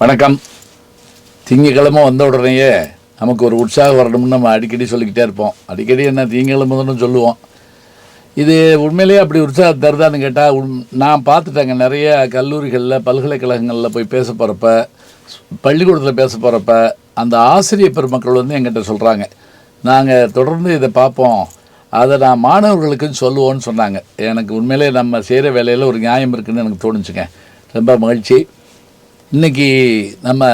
வணக்கம். திங்கக்கிழமை வந்த உடனேயே நமக்கு ஒரு உற்சாகம் வரணும்னு நம்ம அடிக்கடி சொல்லிக்கிட்டே இருப்போம். அடிக்கடி என்ன திங்கக்கிழம்தான் சொல்லுவோம். இது உண்மையிலேயே அப்படி உற்சாகம் தருதான்னு கேட்டால் உண் நான் பார்த்துட்டேங்க. நிறைய கல்லூரிகளில் பல்கலைக்கழகங்களில் போய் பேச போகிறப்ப பள்ளிக்கூடத்தில் பேச போகிறப்ப அந்த ஆசிரியர் பெருமக்கள் வந்து எங்கிட்ட சொல்கிறாங்க நாங்கள் தொடர்ந்து இதை பார்ப்போம். அதை நான் மாணவர்களுக்கும் சொல்லுவோன்னு சொன்னாங்க. எனக்கு உண்மையிலேயே நம்ம செய்கிற வேலையில் ஒரு நியாயம் இருக்குதுன்னு எனக்கு தோணுச்சுங்க. ரொம்ப மகிழ்ச்சி. இன்னைக்கு நம்ம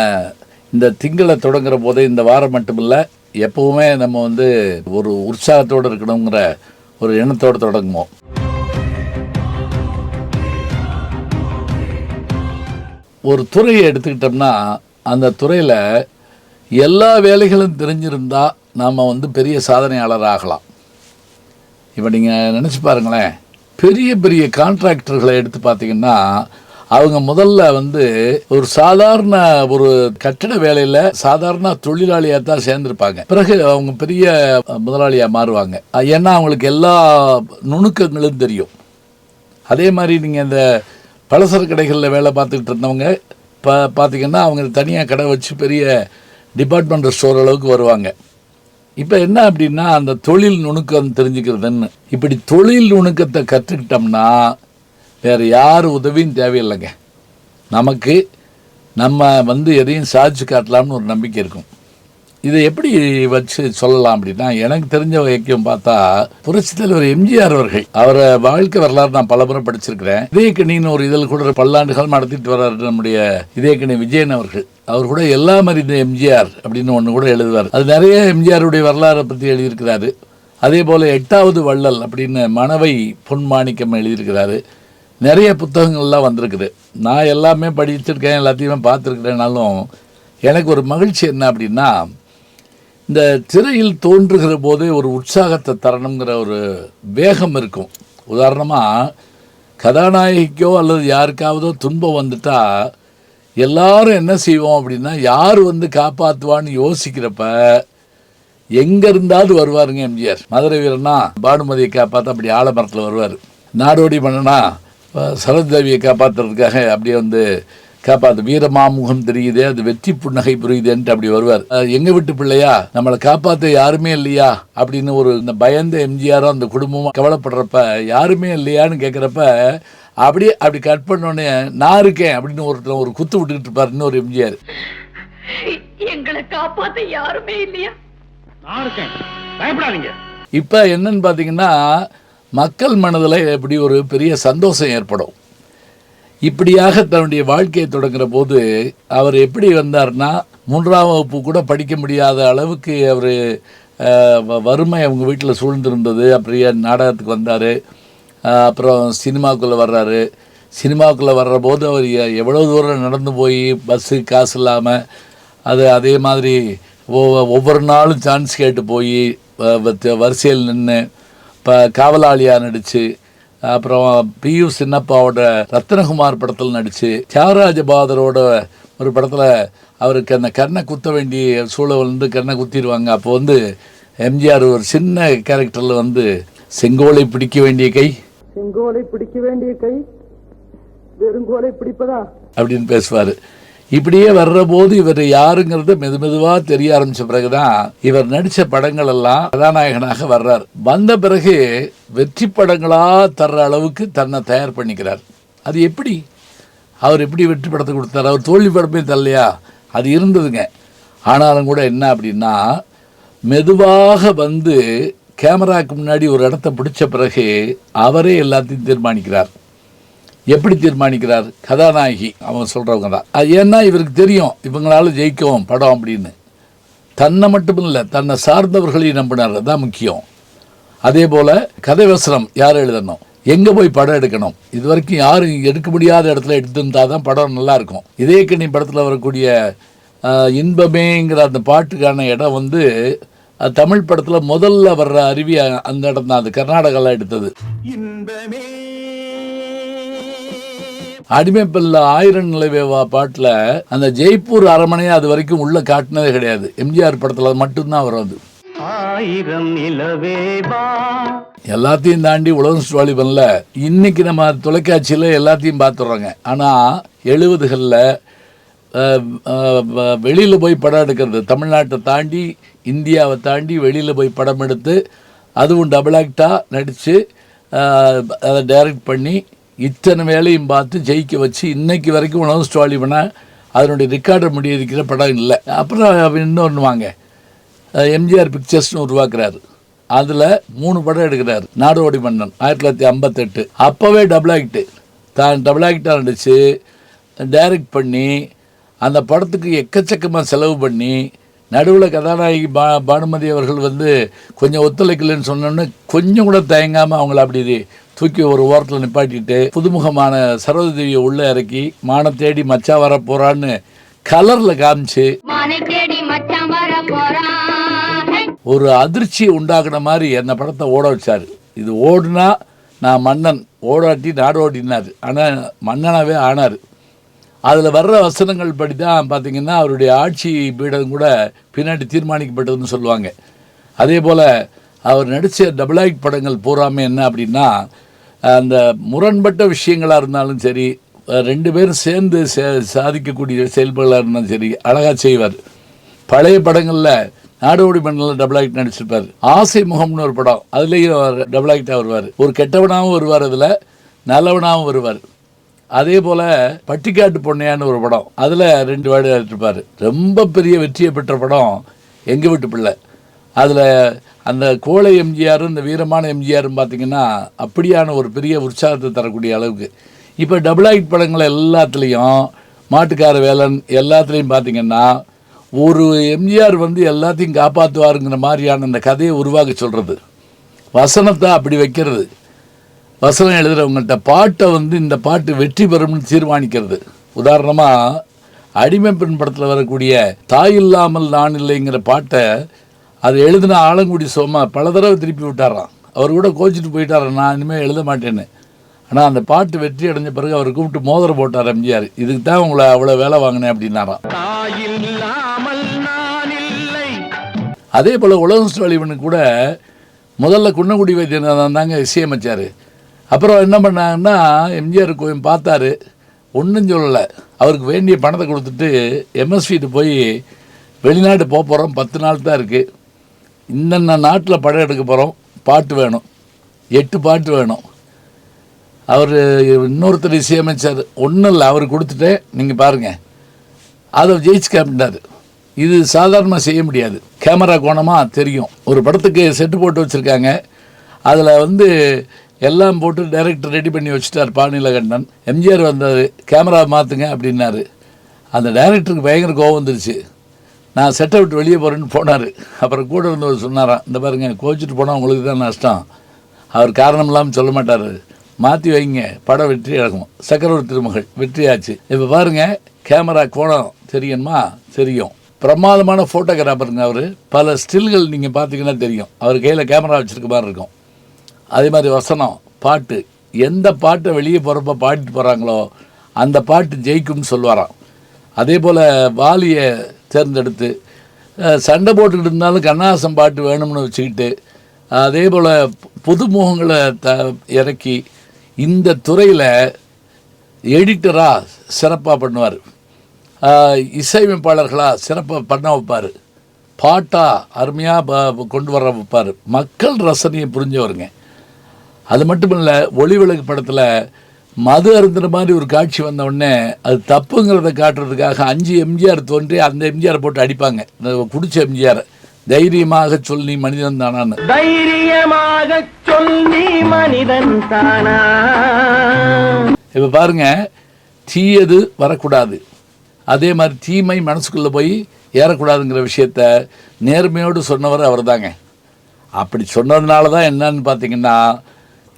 இந்த திங்களை தொடங்குற போதே இந்த வாரம் மட்டுமில்லை எப்போவுமே நம்ம வந்து ஒரு உற்சாகத்தோடு இருக்கணுங்கிற ஒரு எண்ணத்தோடு தொடங்குவோம். ஒரு துறையை எடுத்துக்கிட்டோம்னா அந்த துறையில் எல்லா வேலைகளும் தெரிஞ்சிருந்தால் நாம் வந்து பெரிய சாதனையாளர் ஆகலாம். இப்போ நீங்கள் நினச்சி பாருங்களேன் பெரிய பெரிய கான்ட்ராக்டர்களை எடுத்து பார்த்தீங்கன்னா அவங்க முதல்ல வந்து ஒரு சாதாரண ஒரு கட்டிட வேலையில் சாதாரண தொழிலாளியாக தான் சேர்ந்துருப்பாங்க. பிறகு அவங்க பெரிய முதலாளியாக மாறுவாங்க. ஏன்னா அவங்களுக்கு எல்லா நுணுக்கங்களும் தெரியும். அதே மாதிரி நீங்கள் இந்த பலசர கடைகளில் வேலை பார்த்துக்கிட்டு இருந்தவங்க இப்போ பார்த்தீங்கன்னா அவங்க தனியாக கடை வச்சு பெரிய டிபார்ட்மெண்டல் ஸ்டோர் அளவுக்கு வருவாங்க. இப்போ என்ன அப்படின்னா அந்த தொழில் நுணுக்கம் தெரிஞ்சுக்கிறதுன்னு. இப்படி தொழில் நுணுக்கத்தை கற்றுக்கிட்டோம்னா வேறு யார் உதவியும் தேவையில்லைங்க. நமக்கு நம்ம வந்து எதையும் சாதிச்சு காட்டலாம்னு ஒரு நம்பிக்கை இருக்கும். இதை எப்படி வச்சு சொல்லலாம் அப்படின்னா எனக்கு தெரிஞ்ச வைக்கம் பார்த்தா புரட்சி தலைவர் எம்ஜிஆர் அவர்கள் அவரை வாழ்க்கை வரலாறு நான் பலமுறை படிச்சிருக்கிறேன். இதயக்கணின்னு ஒரு இதில் கூட பல்லாண்டுகள் நடத்திட்டு வர்றாரு நம்முடைய இதயக்கணி விஜயன் அவர்கள். அவர் கூட எல்லா மறிந்த எம்ஜிஆர் அப்படின்னு ஒன்று கூட எழுதுவார். அது நிறைய எம்ஜிஆருடைய வரலாறை பற்றி எழுதியிருக்கிறாரு. அதே போல் எட்டாவது வள்ளல் அப்படின்னு மணவை பொன்மாணிக்கம் எழுதியிருக்கிறாரு. நிறைய புத்தகங்கள்லாம் வந்திருக்குது. நான் எல்லாமே படிச்சிருக்கேன் எல்லாத்தையுமே பார்த்துருக்கிறேனாலும் எனக்கு ஒரு மகிழ்ச்சி என்ன அப்படின்னா இந்த திரையில் தோன்றுகிற போதே ஒரு உற்சாகத்தை தரணுங்கிற ஒரு வேகம் இருக்கும். உதாரணமாக கதாநாயகிக்கோ அல்லது யாருக்காவதோ துன்பம் வந்துட்டால் எல்லாரும் என்ன செய்வோம் அப்படின்னா யார் வந்து காப்பாற்றுவான்னு யோசிக்கிறப்ப எங்கே இருந்தாவது வருவாருங்க எம்ஜிஆர். மதுரை வீரனா பானுமதியை காப்பாற்ற அப்படி ஆலமரத்தில் வருவார். நாடோடி மன்னனா சரஸ்தேவியை காப்பாற்றுறதுக்காக அப்படியே வந்து காப்பாத்து வீரமாமுகம் தெரியுதே அது வெற்றி புன்னகை புரியுதுன்ட்டு அப்படி வருவார். எங்க வீட்டு பிள்ளையா நம்மளை காப்பாற்ற யாருமே இல்லையா? அப்படின்னு ஒரு இந்த பயந்த எம்ஜிஆரும் அந்த குடும்பமும் கவலைப்படுறப்ப யாருமே இல்லையான்னு கேட்குறப்ப அப்படியே அப்படி கட் பண்ணோடனே நான் இருக்கேன் அப்படின்னு ஒருத்தர் ஒரு குத்து விட்டுக்கிட்டு இருப்பார் இன்னொரு எம்ஜிஆர். எங்களை காப்பாத்த யாருமே இல்லையா? நான் இருக்கேன். பயப்படாதீங்க. இப்போ என்னன்னு பார்த்தீங்கன்னா மக்கள் மனதில் எப்படி ஒரு பெரிய சந்தோஷம் ஏற்படும். இப்படியாக தன்னுடைய வாழ்க்கையை தொடங்குற போது அவர் எப்படி வந்தார்னா மூன்றாம் வகுப்பு கூட படிக்க முடியாத அளவுக்கு அவர் வறுமை அவங்க வீட்டில் சூழ்ந்திருந்தது. அப்படியே நாடகத்துக்கு வந்தார். அப்புறம் சினிமாவுக்குள்ளே வர்றாரு. சினிமாவுக்குள்ளே வர்ற போது அவர் எவ்வளோ தூரம் நடந்து போய் பஸ்ஸு காசு இல்லாமல் அது அதே மாதிரி ஒவ்வொ- ஒவ்வொரு நாளும் சான்ஸ் கேட்டு போய் வரிசையில் நின்று இப்போ காவலாளியாக நடித்து அப்புறம் பியு சின்னப்பாவோட ரத்னகுமார் படத்தில் நடித்து தியாகராஜ பாதரோட ஒரு படத்தில் அவருக்கு அந்த கண்ணை குத்த வேண்டிய சூழல் வந்து கண்ணை குத்திடுவாங்க அப்போ வந்து எம்ஜிஆர் ஒரு சின்ன கேரக்டரில் வந்து செங்கோலை பிடிக்க வேண்டிய கை. செங்கோலை பிடிக்க வேண்டிய கை. வெறுங்கோலை பிடிப்பதா? அப்படின்னு பேசுவார். இப்படியே வர்ற போது இவர் யாருங்கிறது மெது மெதுவாக தெரிய ஆரம்பிச்ச பிறகுதான் இவர் நடித்த படங்கள் எல்லாம் கதாநாயகனாக வர்றார். வந்த பிறகு வெற்றி படங்களா தர்ற அளவுக்கு தன்னை தயார் பண்ணிக்கிறார். அது எப்படி? அவர் எப்படி வெற்றி படத்தை கொடுத்தார்? அவர் தோல்வி படமே தரலையா? அது இருந்ததுங்க. ஆனாலும் கூட என்ன அப்படின்னா மெதுவாக வந்து கேமராவுக்கு முன்னாடி ஒரு இடத்த பிடிச்ச பிறகு அவரே எல்லாத்தையும் தீர்மானிக்கிறார். எப்படி தீர்மானிக்கிறார்? கதாநாயகி அவங்க சொல்கிறவங்க தான். அது ஏன்னா இவருக்கு தெரியும் இவங்களால ஜெயிக்கும் படம் அப்படின்னு. தன்னை மட்டும் இல்லை தன்னை சார்ந்தவர்களையும் நம்பினார். தான் முக்கியம். அதே போல் கதை வசனம் யார் எழுதணும்? எங்கே போய் படம் எடுக்கணும்? இது வரைக்கும் யாரும் எடுக்க முடியாத இடத்துல எடுத்திருந்தா தான் படம் நல்லாயிருக்கும் இதே கண்ணி படத்தில் வரக்கூடிய இன்பமேங்கிற அந்த பாட்டுக்கான இடம் வந்து தமிழ் படத்தில் முதல்ல வர்ற அருவி அந்த இடம் தான் அது கர்நாடகாவில் எடுத்தது. இன்பமே அடிமைப்பல்ல ஆயிரம் நிலவேவா பாட்டில் அந்த ஜெய்ப்பூர் அரமனையை அது வரைக்கும் உள்ள காட்டினதே கிடையாது. எம்ஜிஆர் படத்தில் மட்டும்தான் வரும் அது. ஆயிரம் நிலவேவா? எல்லாத்தையும் தாண்டி உலகம் சுவாலிபன்ல இன்னைக்கு நம்ம தொலைக்காட்சியில் எல்லாத்தையும் பார்த்துடுறோங்க. ஆனால் எழுபதுகளில் வெளியில் போய் படம் எடுக்கிறது. தமிழ்நாட்டை தாண்டி இந்தியாவை தாண்டி வெளியில் போய் படம் எடுத்து அதுவும் டபுள் ஆக்டாக நடித்து அதை டைரக்ட் பண்ணி இத்தனை வேலையும் பார்த்து ஜெயிக்க வச்சு இன்னைக்கு வரைக்கும் உணவு ஸ்டாலி பண்ணால் அதனுடைய ரெக்கார்டை முடியிருக்கிற படம் இல்லை. அப்புறம் இன்னொன்று வாங்க. எம்ஜிஆர் பிக்சர்ஸ்னு உருவாக்குறாரு. அதில் மூணு படம் எடுக்கிறாரு. நாடோடி மன்னன் ஆயிரத்தி தொள்ளாயிரத்தி ஐம்பத்தெட்டு. அப்போவே டபுள் ஆக்ட்டு தான் டபுள் ஆக்டாக நடித்து டைரக்ட் பண்ணி அந்த படத்துக்கு எக்கச்சக்கமாக செலவு பண்ணி நடுவில் கதாநாயகி பா பானுமதி அவர்கள் வந்து கொஞ்சம் ஒத்துழைக்கலைன்னு சொன்னோன்னு கொஞ்சம் கூட தயங்காமல் அவங்கள அப்படி தூக்கி ஒரு ஓரத்தில் நிப்பாட்டிட்டு புதுமுகமான சரோதேவியை உள்ளே இறக்கி மானம் தேடி மச்சா வர போகிறான்னு கலரில் காமிச்சு மானை ஒரு அதிர்ச்சியை உண்டாக்குன மாதிரி அந்த படத்தை ஓட வச்சார். இது ஓடுனா நான் மன்னன் ஓடாட்டி நாடு ஓட்டினார் ஆனால் மன்னனாகவே ஆனார். அதில் வர்ற வசனங்கள் படி தான் பார்த்தீங்கன்னா அவருடைய ஆட்சி பீடம் கூட பின்னாடி தீர்மானிக்கப்பட்டதுன்னு சொல்லுவாங்க. அதே போல் அவர் நடித்த டபுள் ஆக்ட் படங்கள் பூராமே என்ன அப்படின்னா அந்த முரண்பட்ட விஷயங்களாக இருந்தாலும் சரி ரெண்டு பேரும் சேர்ந்து சே சாதிக்கக்கூடிய செயல்பாடுகளாக இருந்தாலும் சரி அழகாக செய்வார். பழைய படங்களில் நாடோடி மண்ணில் டபுள் ஆக்ட் நடிச்சிருப்பார். ஆசை முகம்னு ஒரு படம் அதுலேயும் அவர் டபுள் ஆக்டாக வருவார். ஒரு கெட்டவனாகவும் வருவார் அதில் நல்லவனாகவும் வருவார். அதே போல் பட்டிக்காட்டு பொண்ணையான்னு ஒரு படம் அதில் ரெண்டு வேர்டு இருப்பார் ரொம்ப பெரிய வெற்றியை பெற்ற படம் எங்கள் வீட்டு பிள்ளை. அதில் அந்த கோழை எம்ஜிஆரும் இந்த வீரமான எம்ஜிஆரும் பார்த்தீங்கன்னா அப்படியான ஒரு பெரிய உற்சாகத்தை தரக்கூடிய அளவுக்கு. இப்போ டபுள் ஆக்ட் படங்கள் எல்லாத்துலேயும் மாட்டுக்கார வேலன் எல்லாத்துலேயும் பார்த்தீங்கன்னா ஒரு எம்ஜிஆர் வந்து எல்லாத்தையும் காப்பாற்றுவாருங்கிற மாதிரியான அந்த கதையை உருவாக்க சொல்கிறது வசனத்தை அப்படி வைக்கிறது. வசனம் எழுதுகிறவங்கள்ட்ட பாட்டை வந்து இந்த பாட்டு வெற்றி பெறும்னு தீர்மானிக்கிறது. உதாரணமாக அடிமை பெண் படத்தில் வரக்கூடிய தாய் இல்லாமல் நான் இல்லைங்கிற பாட்டை அது எழுதின ஆலங்குடி சோமா பல தடவை திருப்பி விட்டாராம். அவர் கூட கோச்சிட்டு போயிட்டாராம். நான் இனிமேல் எழுத மாட்டேன்னு. ஆனால் அந்த பாட்டு வெற்றி அடைஞ்ச பிறகு அவர் கூப்பிட்டு மோதிரம் போட்டார் எம்ஜிஆர். இதுக்கு தான் உங்களை அவ்வளோ வேலை வாங்கினேன் அப்படின்னாராம். அதே போல் உலகம் ஸ்டாலிவனுக்கு கூட முதல்ல குன்னக்குடி வைத்தியநாதன் தாங்க இசையமைச்சார். அப்புறம் என்ன பண்ணாங்கன்னா எம்ஜிஆர் கோயம் பார்த்தாரு. ஒன்றும் சொல்லலை. அவருக்கு வேண்டிய பணத்தை கொடுத்துட்டு எம்எஸ்விட்டு போய் வெளிநாட்டு போக போகிறோம் பத்து நாள் தான் இருக்குது இந்தந்த நாட்டில் படம் எடுக்க போகிறோம் பாட்டு வேணும். எட்டு பாட்டு வேணும். அவர் இன்னொருத்தர் இசையமைச்சார். ஒன்றும் இல்லை அவர் கொடுத்துட்டேன் நீங்கள் பாருங்கள் அதை ஜெயிச்சு காமிட்டார். இது சாதாரணமாக செய்ய முடியாது. கேமரா கோணமாக தெரியும். ஒரு படத்துக்கு செட்டு போட்டு வச்சுருக்காங்க. அதில் வந்து எல்லாம் போட்டு டைரக்டர் ரெடி பண்ணி வச்சுட்டார் பாணிலகண்டன். எம்ஜிஆர் வந்தார் கேமரா மாற்றுங்க அப்படின்னாரு. அந்த டைரக்டருக்கு பயங்கர கோவம் வந்துருச்சு. நான் செட்டை விட்டு வெளியே போகிறேன்னு போனார். அப்புறம் கூட இருந்தவர் சொன்னாராம் இந்த பாருங்க கோச்சிட்டு போனால் உங்களுக்கு தான் நஷ்டம். அவர் காரணம் இல்லாமல் சொல்ல மாட்டார். மாற்றி வைங்க படம் வெற்றி இழக்கும் சக்கரவர்த்தி திருமகள் வெற்றியாச்சு. இப்போ பாருங்கள் கேமரா கோணம் தெரியுமா? தெரியும். பிரமாதமான ஃபோட்டோகிராஃபருங்க அவர். பல ஸ்டில்கள் நீங்கள் பார்த்தீங்கன்னா தெரியும். அவர் கையில் கேமரா வச்சுருக்க மாதிரி இருக்கும். அதே மாதிரி வசனம் பாட்டு. எந்த பாட்டை வெளியே போகிறப்ப பாடிட்டு போகிறாங்களோ அந்த பாட்டு ஜெயிக்கும்னு சொல்லுவாராம். அதே போல் வாலியை தேர்ந்தெடுத்து சண்டை போட்டுக்கிட்டு இருந்தாலும் கண்ணாசம் பாட்டு வேணும்னு வச்சுக்கிட்டு அதே போல் புதுமுகங்களை த இறக்கி இந்த துறையில் எடிட்டராக சிறப்பாக பண்ணுவார். இசையமைப்பாளர்களாக சிறப்பாக பண்ண வைப்பார். பாட்டாக அருமையாக கொண்டு வர வைப்பார். மக்கள் ரசனையை புரிஞ்சவருங்க. அது மட்டும் இல்லை ஒளி விளக்கு படத்தில் மது அருந்துற மாதிரி ஒரு காட்சி வந்த உடனே அது தப்புங்கிறத காட்டுறதுக்காக அஞ்சு எம்ஜிஆர் தோன்றி அந்த எம்ஜிஆர் போட்டு அடிப்பாங்க. குடிச்ச எம்ஜிஆர் தைரியமாக சொல் நீ மனிதன் தானான்னு. தைரியமாக சொல் நீ மனிதன் தானா? இப்போ பாருங்க தீயது வரக்கூடாது. அதே மாதிரி தீமை மனசுக்குள்ளே போய் ஏறக்கூடாதுங்கிற விஷயத்த நேர்மையோடு சொன்னவர் அவர்தாங்க. அப்படி சொன்னதுனால தான் என்னன்னு பார்த்தீங்கன்னா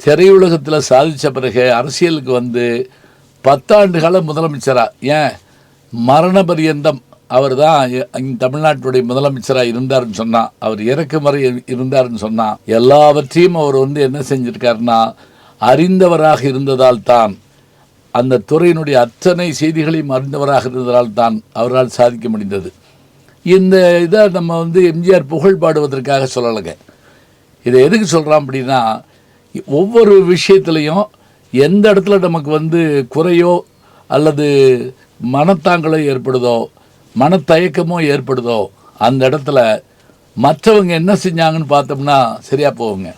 திரையுலகத்தில் சாதித்த பிறகு அரசியலுக்கு வந்து பத்தாண்டு கால முதலமைச்சராக ஏன்? மரண பரியந்தம் அவர் தான் தமிழ்நாட்டுடைய முதலமைச்சராக இருந்தாருன்னு சொன்னால் அவர் இறக்கு முறை இருந்தாருன்னு சொன்னால் எல்லாவற்றையும் அவர் வந்து என்ன செஞ்சுருக்காருன்னா அறிந்தவராக இருந்ததால் தான் அந்த துறையினுடைய அத்தனை செய்திகளையும் அறிந்தவராக இருந்ததால் தான் அவரால் சாதிக்க முடிந்தது. இந்த இதை நம்ம வந்து எம்ஜிஆர் புகழ் பாடுவதற்காக சொல்லலைங்க. இதை எதுக்கு சொல்கிறோம் அப்படின்னா ஒவ்வொரு விஷயத்துலையும் எந்த இடத்துல நமக்கு வந்து குறையோ அல்லது மனத்தாங்களோ ஏற்படுதோ மனத்தயக்கமோ ஏற்படுதோ அந்த இடத்துல மற்றவங்க என்ன செஞ்சாங்கன்னு பார்த்தோம்னா சரியாக போவோங்க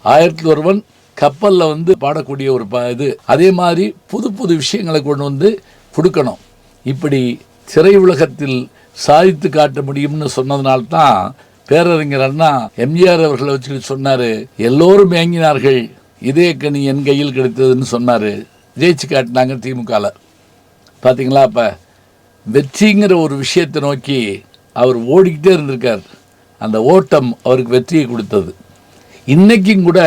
ஆயிரத்தி ஒருவன் கப்பலில் வந்து பாடக்கூடிய ஒரு ப இது. அதே மாதிரி புது புது விஷயங்களை கொண்டு வந்து கொடுக்கணும். இப்படி திரை உலகத்தில் சாதித்து காட்ட முடியும்னு சொன்னதுனால்தான் பேரறிஞர் அண்ணா எம்ஜிஆர் அவர்களை வச்சுக்கிட்டு சொன்னார் எல்லோரும் ஏங்கினார்கள். இதே கனி என் கையில் கிடைத்ததுன்னு சொன்னார். ஜெயிச்சு காட்டினாங்க திமுகவில் பார்த்தீங்களா அப்போ? வெற்றிங்கிற ஒரு விஷயத்தை நோக்கி அவர் ஓடிக்கிட்டே இருந்திருக்கார். அந்த ஓட்டம் அவருக்கு வெற்றியை கொடுத்தது. இன்றைக்கும் கூட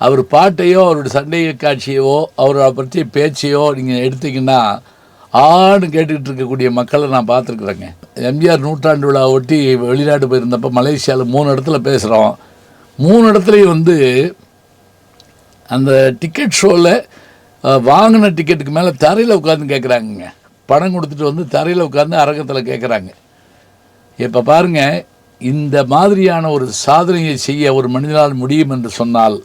அவர் பாட்டையோ அவருடைய சண்டை காட்சியவோ அவரை பற்றிய பேச்சையோ நீங்கள் எடுத்தீங்கன்னா ஆன்னு கேட்டுக்கிட்டு இருக்கக்கூடிய மக்களை நான் பார்த்துருக்குறேங்க. எம்ஜிஆர் நூற்றாண்டு விழா ஒட்டி வெளிநாடு போயிருந்தப்போ மலேசியாவில் மூணு இடத்துல பேசுகிறோம் மூணு இடத்துலையும் வந்து அந்த டிக்கெட் ஷோவில் வாங்கின டிக்கெட்டுக்கு மேலே தரையில் உட்காந்து கேட்குறாங்கங்க பணம் கொடுத்துட்டு வந்து தரையில் உட்காந்து அரங்கத்தில் கேட்குறாங்க இப்போ பாருங்க இந்த மாதிரியான ஒரு சாதனையை செய்ய ஒரு மனிதனால் முடியும் என்று சொன்னால்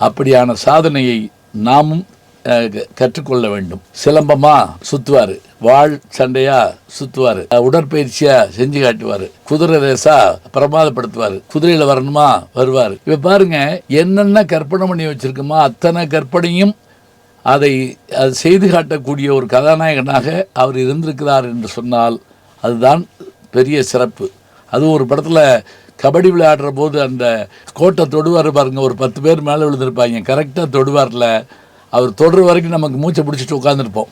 அப்படியான சாதனையை நாமும் கற்றுக்கொள்ள வேண்டும். சிலம்பமா சுற்றுவார் வாழ் சண்டையா சுற்றுவார் உடற்பயிற்சியா செஞ்சு காட்டுவார். குதிரை ரேசா பிரமாதப்படுத்துவார். குதிரையில வரணுமா? வருவார். இப்ப பாருங்க என்னென்ன கற்பனை பண்ணி வச்சிருக்கோமோ அத்தனை கற்பனையும் அதை அது செய்து காட்டக்கூடிய ஒரு கதாநாயகனாக அவர் இருந்திருக்கிறார் என்று சொன்னால் அதுதான் பெரிய சிறப்பு. அதுவும் ஒரு படத்தில் கபடி விளையாடுற போது அந்த கோட்டை தொடுவார் பாருங்கள் ஒரு பத்து பேர் மேலே விழுந்திருப்பாங்க. கரெக்டாக தொடுவார்ல. அவர் தொடுற வரைக்கும் நமக்கு மூச்சை பிடிச்சிட்டு உட்காந்துருப்போம்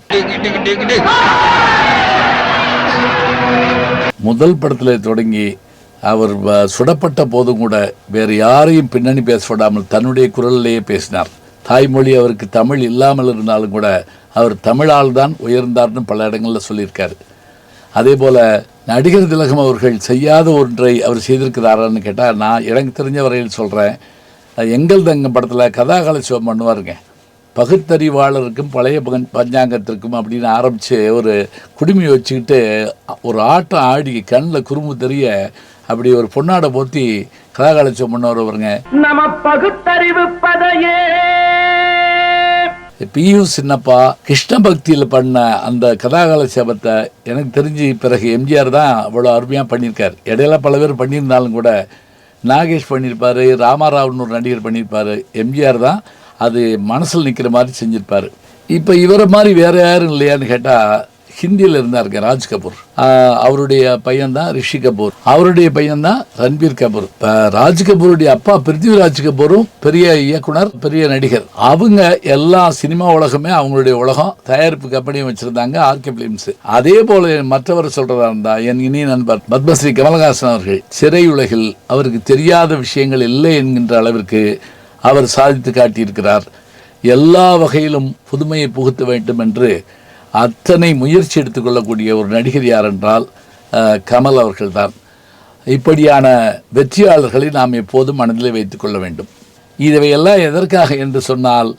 முதல் படத்தில் தொடங்கி அவர் வ- சுடப்பட்ட போதும் கூட வேறு யாரையும் பின்னணி பேசப்படாமல் தன்னுடைய குரலிலேயே பேசினார். தாய்மொழி அவருக்கு தமிழ் இல்லாமல் இருந்தாலும் கூட அவர் தமிழால் தான் உயர்ந்தார்னு பல இடங்களில் சொல்லியிருக்காரு. அதே போல் நடிகர் திலகம் அவர்கள் செய்யாத ஒன்றை அவர் செய்திருக்கிறாரான்னு கேட்டால் நான் எனக்கு தெரிஞ்ச வரையில் சொல்கிறேன் எங்கள் தங்க படத்தில் கதாகல சிவம் பண்ணுவாருங்க. பகுத்தறிவாளருக்கும் பழைய பஞ்சாங்கத்திற்கும் அப்படின்னு ஆரம்பித்து ஒரு குடுமி வச்சுக்கிட்டு ஒரு ஆட்டம் ஆடி கண்ணில் குறும்பு தெரிய அப்படி ஒரு பொன்னாடை போத்தி கதாகால சிவம் பண்ணுவார் வருங்க நம பகுத்தறிவிப்பதையே பியு சின்னப்பா கிருஷ்ண பக்தியில் பண்ண அந்த கதாகால சேபத்தை எனக்கு தெரிஞ்சு பிறகு எம்ஜிஆர் தான் அவ்வளோ அருமையாக பண்ணியிருக்கார். இடையில பல பேர் பண்ணியிருந்தாலும் கூட நாகேஷ் பண்ணியிருப்பாரு ராமாராவ்னு ஒரு நடிகர் பண்ணியிருப்பாரு எம்ஜிஆர் தான். அது மனசில் நிற்கிற மாதிரி செஞ்சுருப்பார். இப்போ இவரை மாதிரி வேறு யாரும் இல்லையான்னு கேட்டால் ஹிந்தியில் இருந்தாருங்க ராஜ் கபூர். அவருடைய பையன்தான் ரிஷி கபூர். அவருடைய பையன்தான் ரன்பீர் கபூர். ராஜ் கபூருடைய அப்பா பிருத்திவிராஜ் கபூரும் பெரிய இயக்குனர் பெரிய நடிகர். அவங்க எல்லா சினிமா உலகமே அவங்களுடைய உலகம். தயாரிப்பு கம்பெனியும் வச்சிருந்தாங்க ஆர்கே பிலிம்ஸ் அதே போல மற்றவர் சொல்றதா இருந்தா என் இனிய நண்பர் பத்மஸ்ரீ கமலஹாசன் அவர்கள். சிறை உலகில் அவருக்கு தெரியாத விஷயங்கள் இல்லை என்கின்ற அளவிற்கு அவர் சாதித்து காட்டியிருக்கிறார். எல்லா வகையிலும் புதுமையை புகுத்த வேண்டும் என்று அத்தனை முயற்சி எடுத்துக்கொள்ளக்கூடிய ஒரு நடிகர் யார் என்றால் கமல் அவர்கள்தான். இப்படியான வெற்றியாளர்களை நாம் எப்போதும் மனதில் வைத்துக்கொள்ள வேண்டும். இதையெல்லாம் எதற்காக என்று சொன்னால்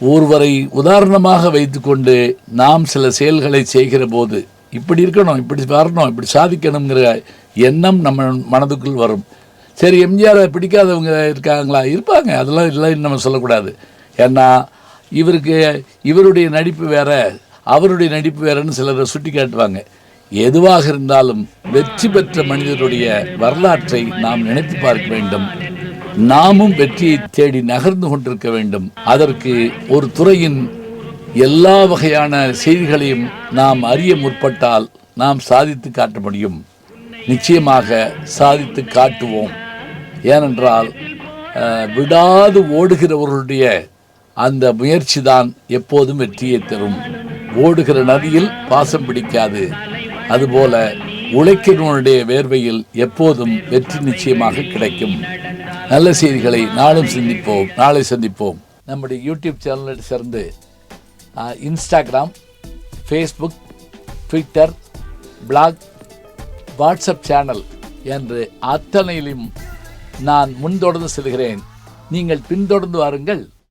ஒருவரை உதாரணமாக வைத்துக்கொண்டு நாம் சில செயல்களை செய்கிற போது இப்படி இருக்கணும் இப்படி வரணும் இப்படி சாதிக்கணுங்கிற எண்ணம் நம்ம மனதுக்குள் வரும். சரி எம்ஜிஆரை பிடிக்காதவங்க இருக்காங்களா? இருப்பாங்க. அதெல்லாம் இல்லைன்னு நம்ம சொல்லக்கூடாது. ஏன்னா இவருக்கு இவருடைய நடிப்பு வேற அவருடைய நடிப்பு வேறன்னு சிலரை சுட்டி காட்டுவாங்க. எதுவாக இருந்தாலும் வெற்றி பெற்ற மனிதருடைய வரலாற்றை நாம் நினைத்து பார்க்க வேண்டும். நாமும் வெற்றியை தேடி நகர்ந்து கொண்டிருக்க வேண்டும். அதற்கு ஒரு துறையின் எல்லா வகையான செய்திகளையும் நாம் அறிய முற்பட்டால் நாம் சாதித்து காட்ட முடியும். நிச்சயமாக சாதித்து காட்டுவோம். ஏனென்றால் விடாது ஓடுகிறவர்களுடைய அந்த முயற்சி தான் எப்போதும் வெற்றியை தரும். ஓடுகிற நதியில் பாசம் பிடிக்காது. அதுபோல உழைக்கிறவனுடைய வேர்வையில் எப்போதும் வெற்றி நிச்சயமாக கிடைக்கும். நல்ல செய்திகளை நாளும் சிந்திப்போம் நாளை சந்திப்போம். நம்முடைய யூடியூப் சேனலை சேர்ந்து Instagram Facebook Twitter blog WhatsApp channel என்று அத்தனையிலும் நான் முன்தொடர்ந்து செல்கிறேன். நீங்கள் பின்தொடர்ந்து வாருங்கள்.